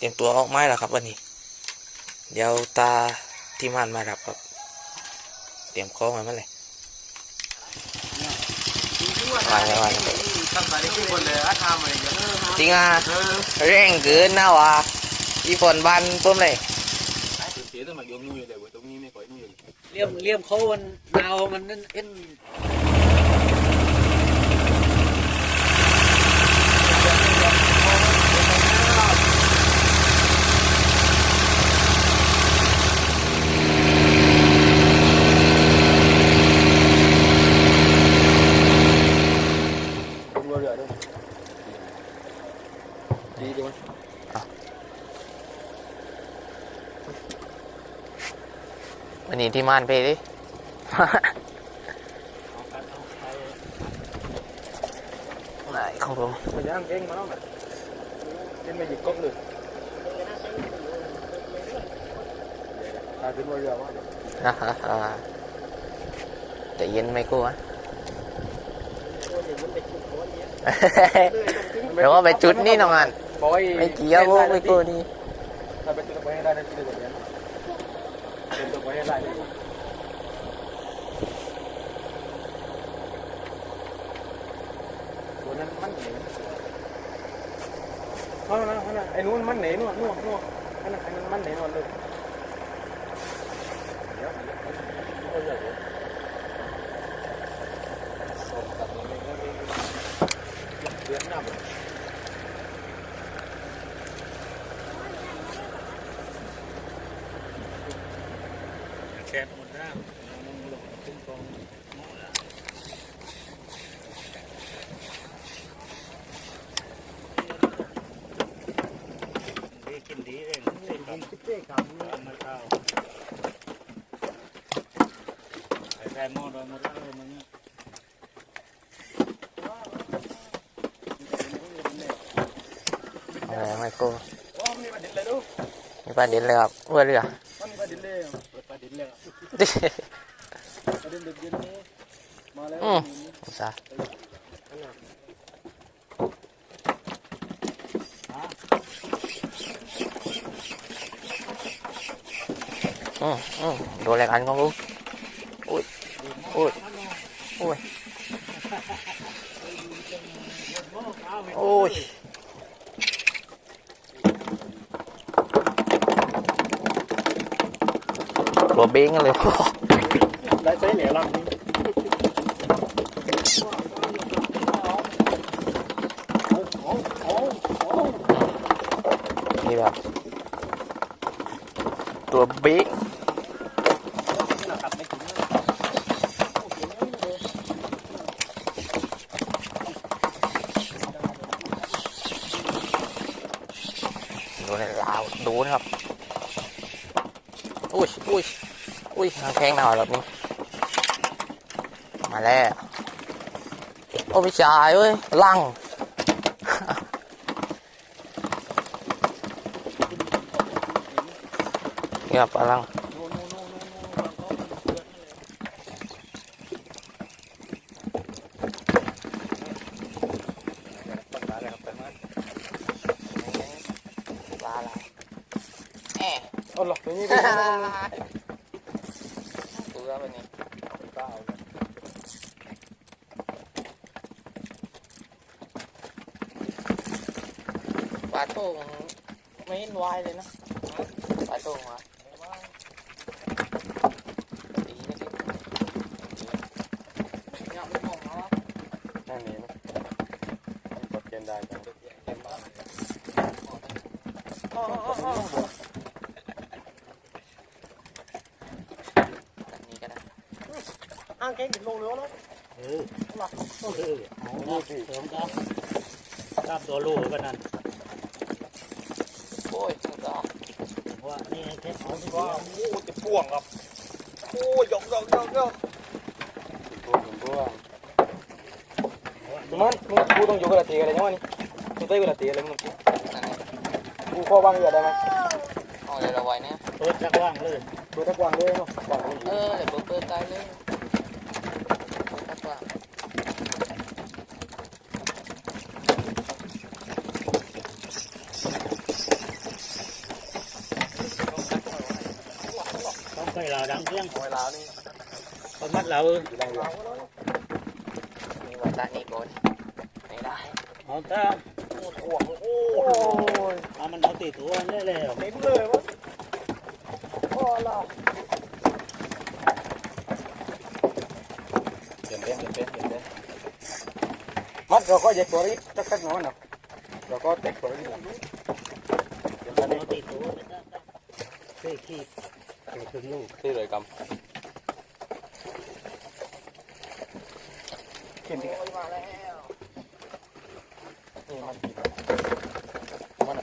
เตรียมตัวออกไม้แล้วครับวันนี้ เดี๋ยวตาที่มันมารับครับ เตรียมของไว้เมื่อไรวางไว้วางไว้ทำไปได้ทุกคนเลยอาทำอะไรอย่างเงี้ยจริงอะเร่งเกินนะวะอีฝนบานปุ้มเลยเสียตั้งแต่ยงนู่นเลยเว้ยตรงนี้ไม่ค่อยนู่นเลยเลี่ยมเลี่ยมเขามันดาวมันนั่นเอ็น รัวเรือด้วยดีจังวะ วั นนี้ที่มันไปดิไหนของผมมันย่างเก่งมาแล้วแบบเป็นไม่หยิบก๊อกเลยตาเป็นรัวเรือวะนะฮะอ่าแต่เย็นไม่กลัวเดี๋ยวว่าไปจุดนี่น้องอันบอยไม่เกี่ยวพวกไม่กลัวนี่ถ้าไปจุดไปให้ได้ได้ที่เดียวกัน เนี่ยเป็นตัวไว้ได้ตัวนั้นมันเหนเอาละเอาละไอ้นู้นมันเหนนู่นนู่นนู่นอันนั้นอันนั้นมันเหนนู่นเลยเดี๋ยวเดี๋ยวเดี๋ยวเดี๋ยวส่งกลับมาเลยเดือนหน้าบ่ แคบหมดแล้วมันหลงขึ้นกอง ดีกินดีเองเส้นครับเส้นครับมาเท้าใส่แทนหม้อเรามาเท้ามันเนี่ยอะไรไม่กลัวโอ้มีประเด็นเลยดูมีประเด็นเลยครับเพื่อเรือ เลยประเด็นเด็กเย็นนี้มาแล้ว อืมซะอืมอืมโดนอะไรกันของกูอุ้ยอุ้ยอุ้ยโอ้ย ตัวเบ้งกันเลยได้ใช้เหลือลำนี้นี่แบบตัวเบ้งดูในลาวดูนะครับอุ้ยอุ้ย อุ้ยแข้งหน่อยแบบนี้ มาแล้ว โอ้ไม่ใช่เว้ย ลังเงียบอลัง มาแล้วครับมา ปลาอะไรแอะ เอาหลอกตัวนี้ไป เบื่อไปนี่เปล่าปลาโต้งไม่เห็นวายเลยนะปลาโต้งวะนั่นนี่นะมันกดเกณฑ์ได้จังแบบนี้ก็ได้ อ้างเก่งถึงลงเรือแล้วเออหลักเออเอาครับเสริมครับครับตัวลูกกันนั่นโอ้ยสุดยอดว่านี่แค่เอาที่ว้าโอ้จะพ่วงครับโอ้ยกยกยกยกพ่วงพ่วงมันมึงกูต้องอยู่กับละตีกันเลยจังวะนี่มึงเต้กับละตีอะไรมึงกูข้อบ้างอย่าได้ไหมเอาเลยเราไว้เนี่ยเปิดจักว่างเลยเปิดูตะกว่างเลยเนาะเออเดี๋ยวเปิดตายเลยเปิดตะกร้า ดังเครื่องเอาเวลานี่คนมัดเราอยู่แรงเดียวนี่ว่าตานี่ก่อนไม่ได้เอาถ้าโอ้โหโอ้ยเอามันเอาตีตัวนี่เลยเต็มเลยวะพอละเห็นเด่นเห็นเด่นเห็นเด่นมัดเราก็จะตัวนี้สักสักน้อยหน่อยเราก็เตะตัวนี้เดี๋ยวรีบตีตัวเส้ขี้ เกิดถึงลูกที่เลยกำขึ้นที่มาแล้วนี่มันมัน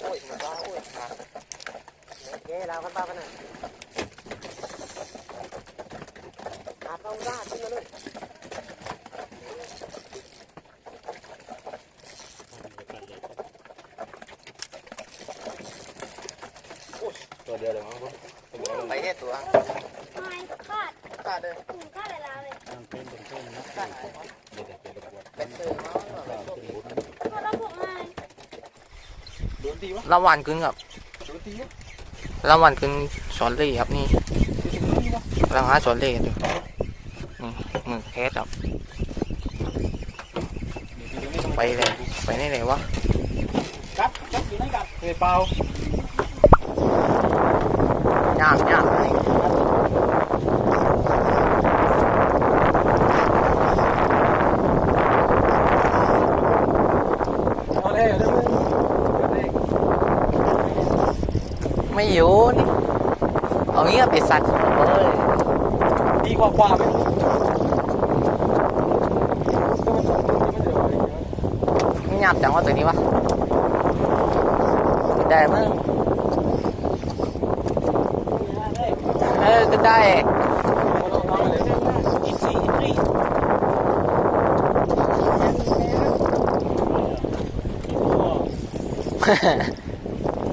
โอ้ยมันบ้าโอ้ยมาเย้เรากันบ้ากันน่ะอาบเอาได้ขึ้นมาเลย ตัวเดียวเลยมั้งคุณไปแค่ตัวไม่คาดตาเดินถุงคาดอะไรแล้วเลยทางเป็นเป็นต้นนะเดี๋ยวเดี๋ยวเดี๋ยวเดี๋ยวเป็นซื้อมาพอเราบอกมาโดนตีวะรางวัลขึ้นครับโดนตีวะรางวัลขึ้นสอนเล่ครับนี่ตีตรงนี้วะรางหาสอนเล่อยู่นี่มือแคสครับไปเลยไปนี่เลยวะกัดกัดอยู่ไหนกัดเปล่า ยางย่างเลยไม่อยู่นี่เอางี้ไปสัตว์เลยดีกว่าควาไหมหยาบจังว่าตัวนี้วะได้มั้ง Tatae.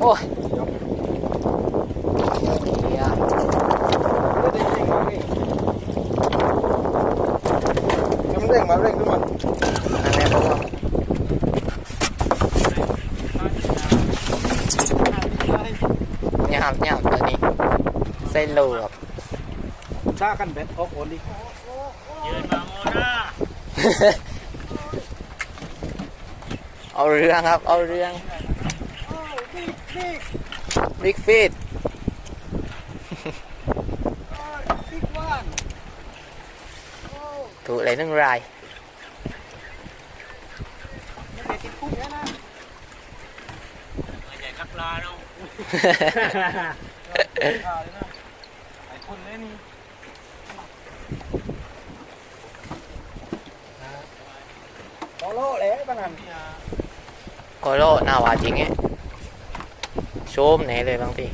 Ôi. Em đang mà đang đúng không? ใส่โลครับชากันเบ็ดออกโอนดิยืนมาโมนาเอาเรื่องครับ เอาเรื่องบิ๊กฟิตถูกอะไรหนึ่งรายใหญ่กักลาเนาะ Lenny. Có lộ đấy bạn ăn. Có lộ nào hả chính ấy. Xôm nè rồi bằng tí.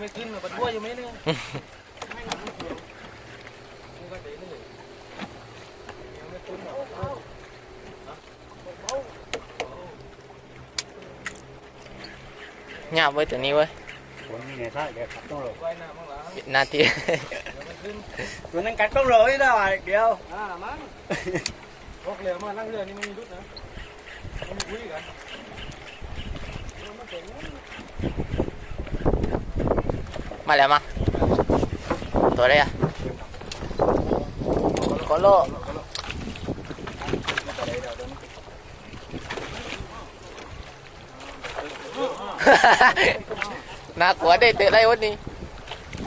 ไม่ขึ้นมันก็ไม่ขึ้นมันบัดว่าอยู่ไหมเนี่ยไม่หนักไม่เกี่ยวนี่ก็เดี๋ยวนี่ยังไม่ขึ้นหรอกหยาบไว้ตัวนี้เว้ยคนนี้เนี่ยถ้าเดี๋ยวขับต้องหลบไว้หน้ามั่งหลังหนาทีเดียวมันขึ้นตัวนั้นกัดต้องหลบไม่ได้เดียวอ่ามั้งพกเรือมานั่งเรือนี่ไม่มีรุดนะไม่มีคุยกันมาแล้วมาตัวอะไรอะโคโลน่ากลัวได้เตะได้วันนี้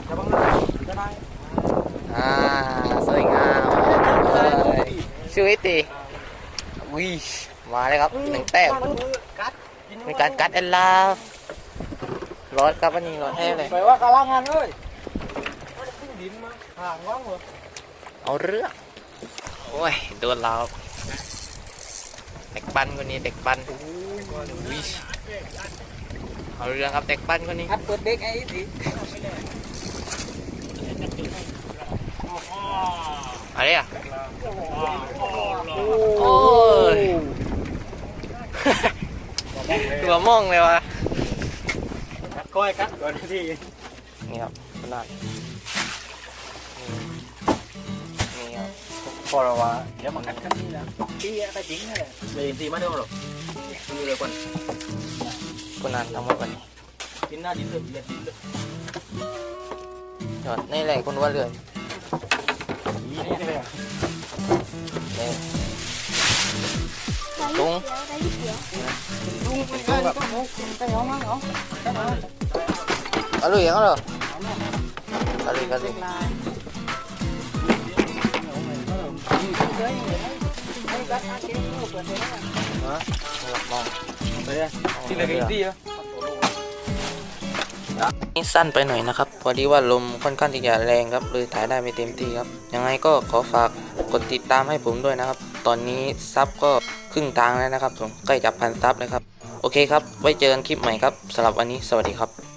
จะบังจะได้อ่าสวยงามเลยชีวิตดีวิมาเลยครับหนึ่งแต้มกัดมีการกัดเอลลา ร้อยครับวันนี้ร้อยแท้เลย ไปว่ากำลังงานเลยขึ้นดินมาห่างว่างเหรอเอาเรื่องโอ้ยโดนเราเด็กปั้นคนนี้เด็กปั้นวิเอาเรื่องครับเด็กปั้นคนนี้อัดเปิดเด็กไอ้ดิอะไรอะว้าวโอ้ยตัวม่องเลยวะ กัดก้อยกัดก่อนที่นี่ครับขนาดนี่ครับพอเราว่าเดี๋ยวมันกัดกันนี่นะที่อะไรจริงเลยเลยทีมาเดียวหรอกดูเลยก่อนขนาดทำหมดวันนี้กินหน้าดินเลยเบียดดินเลยยอดในแหล่คนว่าเรือนี่นี่เลยนี่ได้ตุ้ง เขียวลุงไปกันก็เอาไปเอามาเอาเอาเลยเอาเลยเอาเลยเอาเลยมองไปเลยที่ตีอะนี่สั้นไปหน่อยนะครับ พอดีว่าลมค่อนข้างที่จะแรงครับ เลยถ่ายได้ไม่เต็มที่ครับ ยังไงก็ขอฝากกดติดตามให้ผมด้วยนะครับ ตอนนี้ซับก็ครึ่งทางแล้วนะครับผมใกล้จะพันซับแล้วครับ โอเคครับ ไว้เจอกันคลิปใหม่ครับสำหรับวันนี้สวัสดีครับ